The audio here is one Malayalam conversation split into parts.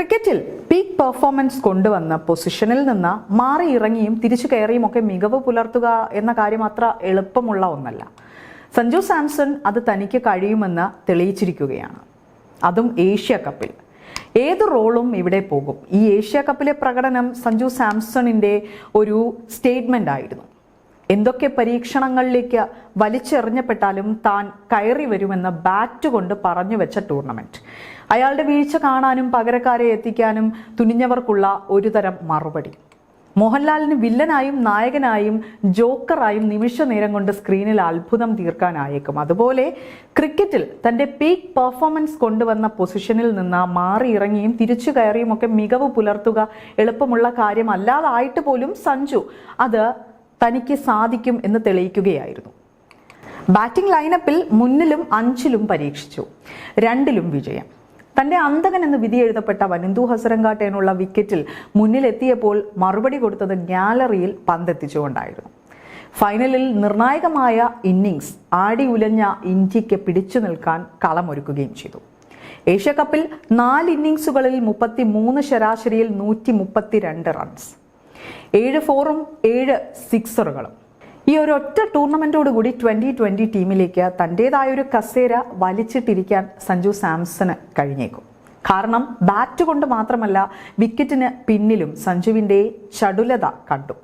ക്രിക്കറ്റിൽ പീക്ക് പെർഫോമൻസ് കൊണ്ടുവന്ന പൊസിഷനിൽ നിന്ന് മാറി ഇറങ്ങിയും തിരിച്ചു കയറിയും ഒക്കെ മികവ് പുലർത്തുക എന്ന കാര്യം അത്ര എളുപ്പമുള്ള ഒന്നല്ല. സഞ്ജു സാംസൺ അത് തനിക്ക് കഴിയുമെന്ന് തെളിയിച്ചിരിക്കുകയാണ്. അതും ഏഷ്യ കപ്പിൽ. ഏത് റോളും ഇവിടെ പോകും. ഈ ഏഷ്യ കപ്പിലെ പ്രകടനം സഞ്ജു സാംസണിന്റെ ഒരു സ്റ്റേറ്റ്മെന്റ് ആയിരുന്നു. എന്തൊക്കെ പരീക്ഷണങ്ങളിലേക്ക് വലിച്ചെറിഞ്ഞപ്പെട്ടാലും താൻ കയറി വരുമെന്ന് ബാറ്റ് കൊണ്ട് പറഞ്ഞു വെച്ച ടൂർണമെന്റ് അയാളുടെ വീഴ്ച കാണാനും പകരക്കാരെ എത്തിക്കാനും തുനിഞ്ഞവർക്കുള്ള ഒരുതരം മറുപടി. മോഹൻലാലിന് വില്ലനായും നായകനായും ജോക്കറായും നിമിഷ നേരം കൊണ്ട് സ്ക്രീനിൽ അത്ഭുതം തീർക്കാനായേക്കും. അതുപോലെ ക്രിക്കറ്റിൽ തന്റെ പീക്ക് പെർഫോമൻസ് കൊണ്ടുവന്ന പൊസിഷനിൽ നിന്ന് മാറി ഇറങ്ങിയും തിരിച്ചു കയറിയും ഒക്കെ മികവ് പുലർത്തുക എളുപ്പമുള്ള കാര്യമല്ലാതായിട്ട് പോലും സഞ്ജു അത് തനിക്ക് സാധിക്കും എന്ന് തെളിയിക്കുകയായിരുന്നു. ബാറ്റിംഗ് ലൈനപ്പിൽ മുന്നിലും അഞ്ചിലും പരീക്ഷിച്ചു. രണ്ടിലും വിജയം. തന്റെ അന്തകൻ എന്ന് വിധി എഴുതപ്പെട്ട വനിന്ദു ഹസരങ്കാട്ടേനുള്ള വിക്കറ്റിൽ മുന്നിലെത്തിയപ്പോൾ മറുപടി കൊടുത്തത് ഗാലറിയിൽ പന്തെത്തിച്ചുകൊണ്ടായിരുന്നു. ഫൈനലിൽ നിർണായകമായ ഇന്നിങ്സ് ആടി ഉലഞ്ഞ ഇന്ത്യയ്ക്ക് പിടിച്ചു നിൽക്കാൻ കളമൊരുക്കുകയും ചെയ്തു. ഏഷ്യ കപ്പിൽ നാല് ഇന്നിങ്സുകളിൽ മുപ്പത്തി മൂന്ന് ശരാശരിയിൽ നൂറ്റി മുപ്പത്തിരണ്ട് റൺസ് ഏഴ് ഫോറും ഏഴ് സിക്സറുകളും ഈ ഒരു ഒറ്റ ടൂർണമെന്റോടുകൂടി ട്വന്റി ട്വന്റി ടീമിലേക്ക് തന്റെതായ ഒരു കസേര വലിച്ചിട്ടിരിക്കാൻ സഞ്ജു സാംസന് കഴിഞ്ഞേക്കും. കാരണം ബാറ്റ് കൊണ്ട് മാത്രമല്ല വിക്കറ്റിന് പിന്നിലും സഞ്ജുവിന്റെ ചടുലത കണ്ടു.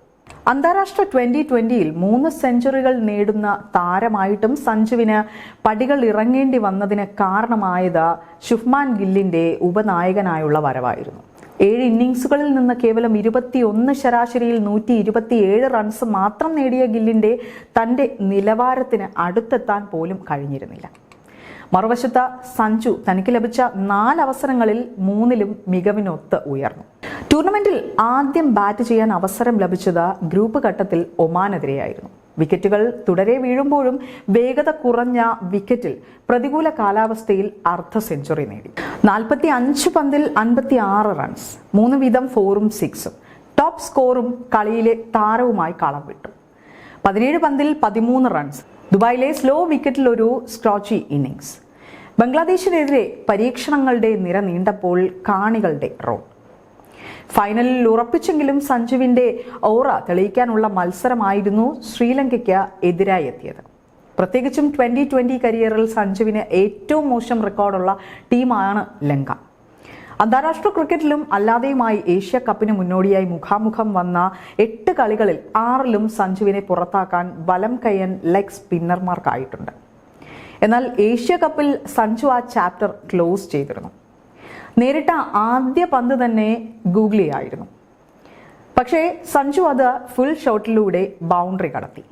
അന്താരാഷ്ട്ര ട്വന്റി ട്വന്റിയിൽ മൂന്ന് സെഞ്ചുറികൾ നേടുന്ന താരമായിട്ടും സഞ്ജുവിന് പടികൾ ഇറങ്ങേണ്ടി വന്നതിന് കാരണമായത് ശുഭ്മാൻ ഗില്ലിന്റെ ഉപനായകനായുള്ള വരവായിരുന്നു. ഏഴ് ഇന്നിങ്സുകളിൽ നിന്ന് കേവലം ഇരുപത്തിയൊന്ന് ശരാശരിയിൽ നൂറ്റി ഇരുപത്തിയേഴ് റൺസ് മാത്രം നേടിയ ഗില്ലിന്റെ തന്റെ നിലവാരത്തിന് അടുത്തെത്താൻ പോലും കഴിഞ്ഞിരുന്നില്ല. മറുവശത്ത് സഞ്ജു തനിക്ക് ലഭിച്ച നാല് അവസരങ്ങളിൽ മൂന്നിലും മികവിനൊത്ത് ഉയർന്നു. ടൂർണമെന്റിൽ ആദ്യം ബാറ്റ് ചെയ്യാൻ അവസരം ലഭിച്ചത് ഗ്രൂപ്പ് ഘട്ടത്തിൽ ഒമാനെതിരെയായിരുന്നു. വിക്കറ്റുകൾ തുടരെ വീഴുമ്പോഴും വേഗത കുറഞ്ഞ വിക്കറ്റിൽ പ്രതികൂല കാലാവസ്ഥയിൽ അർദ്ധ സെഞ്ചുറി നേടി. നാൽപ്പത്തി അഞ്ച് പന്തിൽ അൻപത്തി ആറ് റൺസ് മൂന്ന് വീതം ഫോറും സിക്സും ടോപ്പ് സ്കോറും കളിയിലെ താരവുമായി കളം വിട്ടു. പതിനേഴ് പന്തിൽ പതിമൂന്ന് റൺസ് ദുബായിലെ സ്ലോ വിക്കറ്റിൽ ഒരു സ്ക്രോച്ചി ഇന്നിങ്സ് ബംഗ്ലാദേശിനെതിരെ പരീക്ഷണങ്ങളുടെ നിര നീണ്ടപ്പോൾ കാണികളുടെ റോൾ ഫൈനലിൽ ഉറപ്പിച്ചെങ്കിലും സഞ്ജുവിന്റെ ഓറ തെളിയിക്കാനുള്ള മത്സരമായിരുന്നു ശ്രീലങ്കയ്ക്ക് എതിരായി എത്തിയത്. പ്രത്യേകിച്ചും ട്വന്റി ട്വന്റി കരിയറിൽ സഞ്ജുവിന് ഏറ്റവും മോശം റെക്കോർഡുള്ള ടീമാണ് ലങ്ക. അന്താരാഷ്ട്ര ക്രിക്കറ്റിലും അല്ലാതെയുമായി ഏഷ്യ കപ്പിന് മുന്നോടിയായി മുഖാമുഖം വന്ന എട്ട് കളികളിൽ ആറിലും സഞ്ജുവിനെ പുറത്താക്കാൻ വലം കയ്യൻ ലെഗ് സ്പിന്നർമാർക്കായിട്ടുണ്ട്. എന്നാൽ ഏഷ്യ കപ്പിൽ സഞ്ജു ആ ചാപ്റ്റർ ക്ലോസ് ചെയ്തിരുന്നു. നേരിട്ട ആദ്യ പന്ത് തന്നെ ഗൂഗ്ലിയായിരുന്നു പക്ഷേ സഞ്ജു അത് ഫുൾ ഷോട്ടിലൂടെ ബൗണ്ടറി കടത്തി.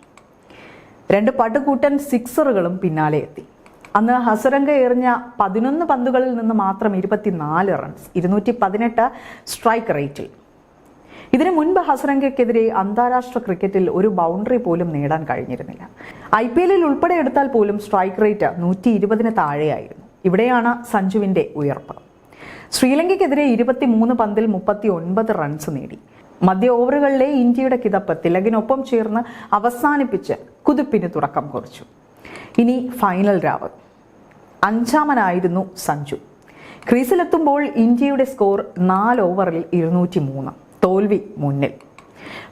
രണ്ട് പടുകൂട്ടൻ സിക്സറുകളും പിന്നാലെ എത്തി. അന്ന് ഹസരംഗ എറിഞ്ഞ പതിനൊന്ന് പന്തുകളിൽ നിന്ന് മാത്രം ഇരുപത്തിനാല് റൺസ് ഇരുന്നൂറ്റി പതിനെട്ട് സ്ട്രൈക്ക് റേറ്റിൽ. ഇതിനു മുൻപ് ഹസരംഗയ്ക്കെതിരെ അന്താരാഷ്ട്ര ക്രിക്കറ്റിൽ ഒരു ബൗണ്ടറി പോലും നേടാൻ കഴിഞ്ഞിരുന്നില്ല. ഐ പി എല്ലിൽ ഉൾപ്പെടെ എടുത്താൽ പോലും സ്ട്രൈക്ക് റേറ്റ് നൂറ്റി ഇരുപതിന് താഴെയായിരുന്നു. ഇവിടെയാണ് സഞ്ജുവിന്റെ ഉയർപ്പ്. ശ്രീലങ്കയ്ക്കെതിരെ ഇരുപത്തി മൂന്ന് പന്തിൽ മുപ്പത്തി ഒൻപത് റൺസ് നേടി. മധ്യ ഓവറുകളിലെ ഇന്ത്യയുടെ കിതപ്പ് തിലകിനൊപ്പം ചേർന്ന് അവസാനിപ്പിച്ച് കുതിപ്പിന് തുടക്കം കുറിച്ചു. ഇനി ഫൈനൽ രാവ്. അഞ്ചാമനായിരുന്നു സഞ്ജു. ക്രീസിലെത്തുമ്പോൾ ഇന്ത്യയുടെ സ്കോർ നാല് ഓവറിൽ ഇരുന്നൂറ്റി മൂന്ന് തോൽവി മുന്നിൽ.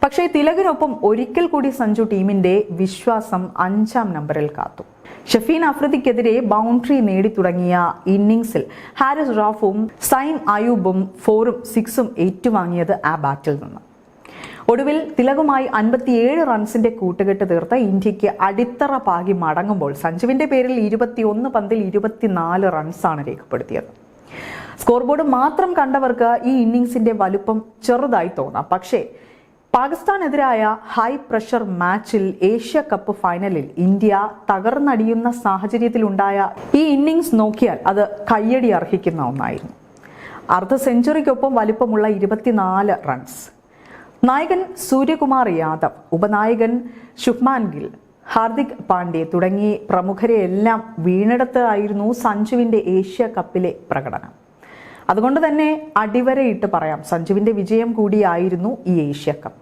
പക്ഷേ തിലകിനൊപ്പം ഒരിക്കൽ കൂടി സഞ്ജു ടീമിന്റെ വിശ്വാസം അഞ്ചാം നമ്പറിൽ കാത്തു. ഷഫീൻ അഫ്രദിക്കെതിരെ ബൗണ്ടറി നേടി തുടങ്ങിയ ഇന്നിംഗ്സിൽ ഹാരിസ് റാഫും സൈം അയൂബും ഫോറും സിക്സും ഏറ്റുവാങ്ങിയത് ആ ബാറ്റിൽ നിന്ന്. ഒടുവിൽ തിലകുമായി അൻപത്തിയേഴ് റൺസിന്റെ കൂട്ടുകെട്ട് തീർത്ത ഇന്ത്യയ്ക്ക് അടിത്തറ പാകി മടങ്ങുമ്പോൾ സഞ്ജുവിന്റെ പേരിൽ ഇരുപത്തിയൊന്ന് പന്തിൽ ഇരുപത്തിനാല് റൺസാണ് രേഖപ്പെടുത്തിയത്. സ്കോർ ബോർഡ് മാത്രം കണ്ടവർക്ക് ഈ ഇന്നിംഗ്സിന്റെ വലുപ്പം ചെറുതായി തോന്നാം. പക്ഷേ പാകിസ്ഥാനെതിരായ ഹൈ പ്രഷർ മാച്ചിൽ ഏഷ്യ കപ്പ് ഫൈനലിൽ ഇന്ത്യ തകർന്നടിയുന്ന സാഹചര്യത്തിലുണ്ടായ ഈ ഇന്നിങ്സ് നോക്കിയാൽ അത് കയ്യടി അർഹിക്കുന്ന ഒന്നായിരുന്നു. അർദ്ധ സെഞ്ചുറിക്കൊപ്പം വലിപ്പമുള്ള ഇരുപത്തിനാല് റൺസ് നായകൻ സൂര്യകുമാർ യാദവ് ഉപനായകൻ ശുഭ്മാൻ ഗിൽ ഹാർദിക് പാണ്ഡ്യ തുടങ്ങി പ്രമുഖരെ എല്ലാം വീണെടുത്ത് ആയിരുന്നു സഞ്ജുവിന്റെ ഏഷ്യ കപ്പിലെ പ്രകടനം. അതുകൊണ്ട് തന്നെ അടിവരയിട്ട് പറയാം സഞ്ജുവിന്റെ വിജയം കൂടിയായിരുന്നു ഈ ഏഷ്യ കപ്പ്